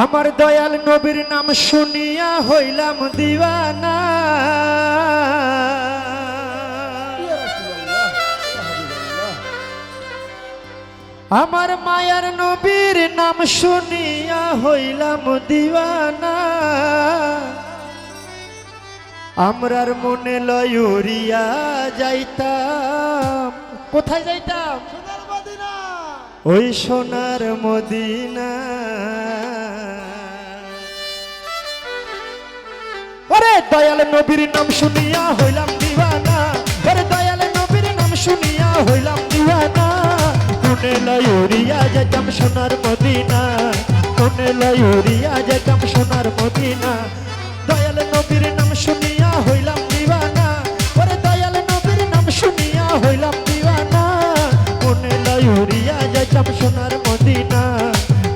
আমার দয়াল নবীর নাম শুনিয়া হইলাম দিওয়ানা। আমার মায়ার নবীর নাম শুনিয়া হইলাম দিওয়ানা। আমরার মনে লয়ুরিয়া যাইতাম। কোথায় যাইতাম? ওই সোনার মদিনা দয়াল নবীর নাম শুনিয়া হইলাম দিওয়ানা। ওরে দয়াল নবীর নাম শুনিয়া হইলাম দিওয়ানা। মনে লয়ুরিয়া যেতাম সোনার মদিনা। মনে লয়ুরিয়া যেতাম সোনার মদিনা। দয়াল নবীর নাম শুনিয়া হইলাম দিওয়ানা। ওরে দয়াল নবীর নাম শুনিয়া হইলাম দিওয়ানা। মনে লয়ুরিয়া যেতাম সোনার মদিনা।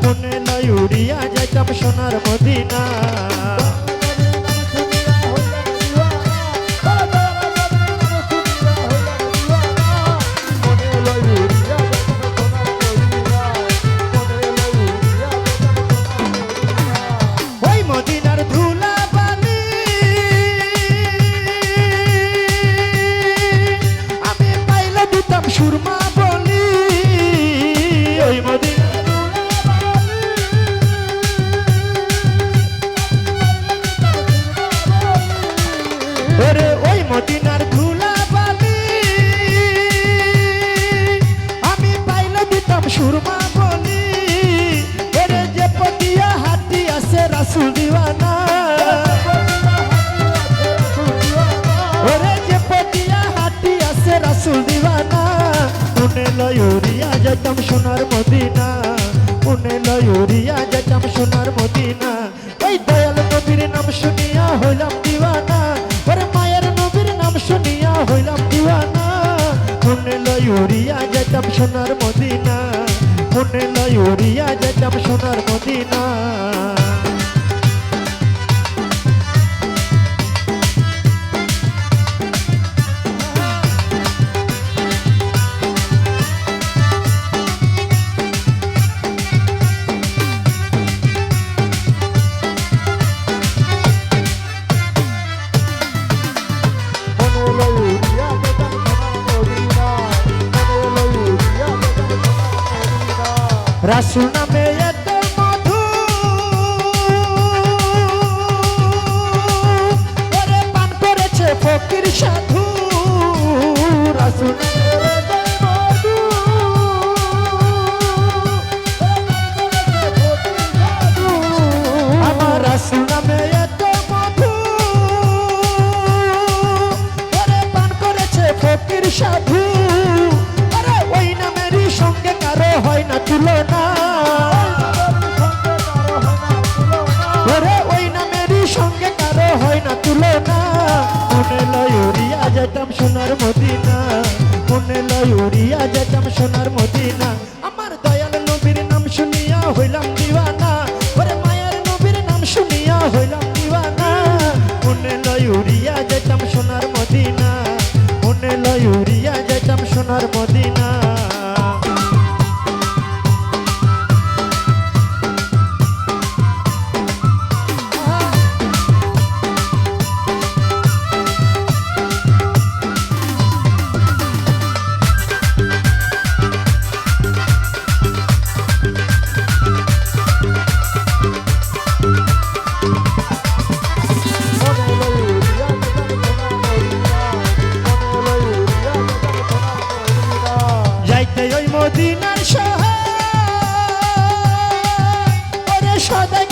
মনে লয়ুরিয়া যেতাম সোনার মদিনা। সুরমা বলি ওই মদিনার ওরে মনে লয়ুরিয়া যেতাম সোনার মদিনা। ওই দয়াল নবীর নাম শুনিয়া হইলাম দিওয়ানা। ওর মায়ের নবীর নাম শুনিয়া হইলাম দিওয়ানা। মনে লয়ুরিয়া যেতাম সোনার মদিনা। মনে লয়ুরিয়া যেতাম সোনার মদিনা। রাসুল নামে এত মধু। পান করেছে ফকির সাধু। নামে যেতাম সোনার মদিনা। মনে লয়ুরিয়া যেতাম সোনার মদিনা। যাইতে ওই মদিনার শহর।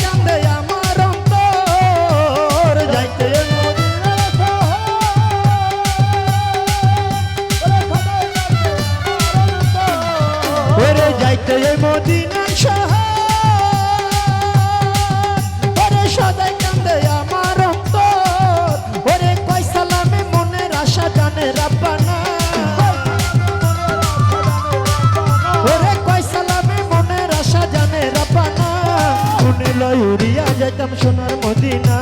কান্দে আমার অন্তর, যাইতে ওরে যাইতে ওই মদিনার কান্দে আমার অন্তর। ওরে কয় সালামে মনের আশা জানে রাব্বানা। যাইতাম সোনার মদিনা?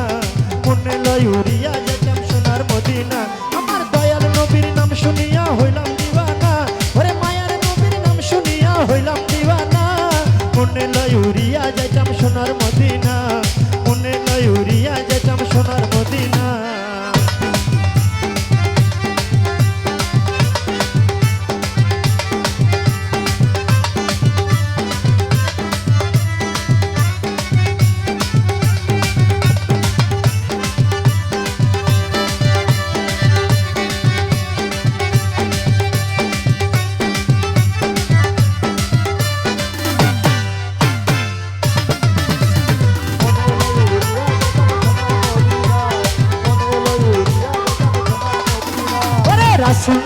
মনে লয় উড়িয়া যেতাম সোনার মদিনা? আমার দয়াল নবীর নাম শুনিয়া হইলাম দিবানা ওরে মায়ার নবীর নাম শুনিয়া হইলাম দিবানা মনে লয় উড়িয়া যেতাম সোনার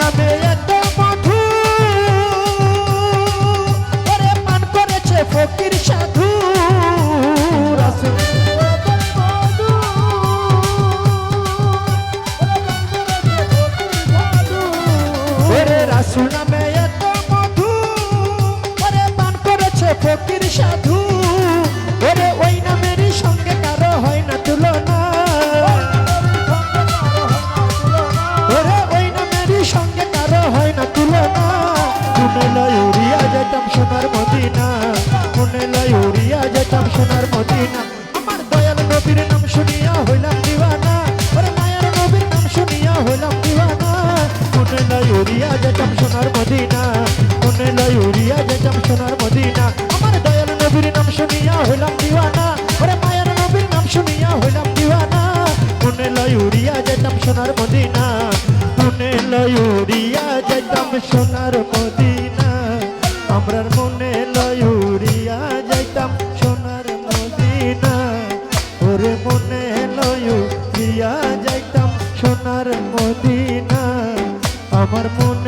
নামে এত মধু করেছে ফকির সাধু। রাসুল। নামে এত মধু ওরে পান করেছে ফকির সাধু। মনে লয় উড়িয়া যেতাম সোনার মদিনা। মনে লয় উড়িয়া যেতাম সোনার মদিনা। আমার দয়াল নবীর নাম শুনিয়া হইলাম দিওয়ানা। ওরে মায়ার নবীর নাম শুনিয়া হইলাম দিওয়ানা। মনে লয় উড়িয়া যেতাম সোনার মদিনা। মনে লয় উড়িয়া যেতাম সোনার মদিনা। আমার দয়াল নবীর নাম শুনিয়া হইলাম দিওয়ানা। ওরে মায়ার নবীর নাম শুনিয়া হইলাম দিওয়ানা। মনে লয় উড়িয়া যেতাম সোনার মদিনা। মনে লয় উড়িয়া যেতাম সোনার মদিনা। আমার মন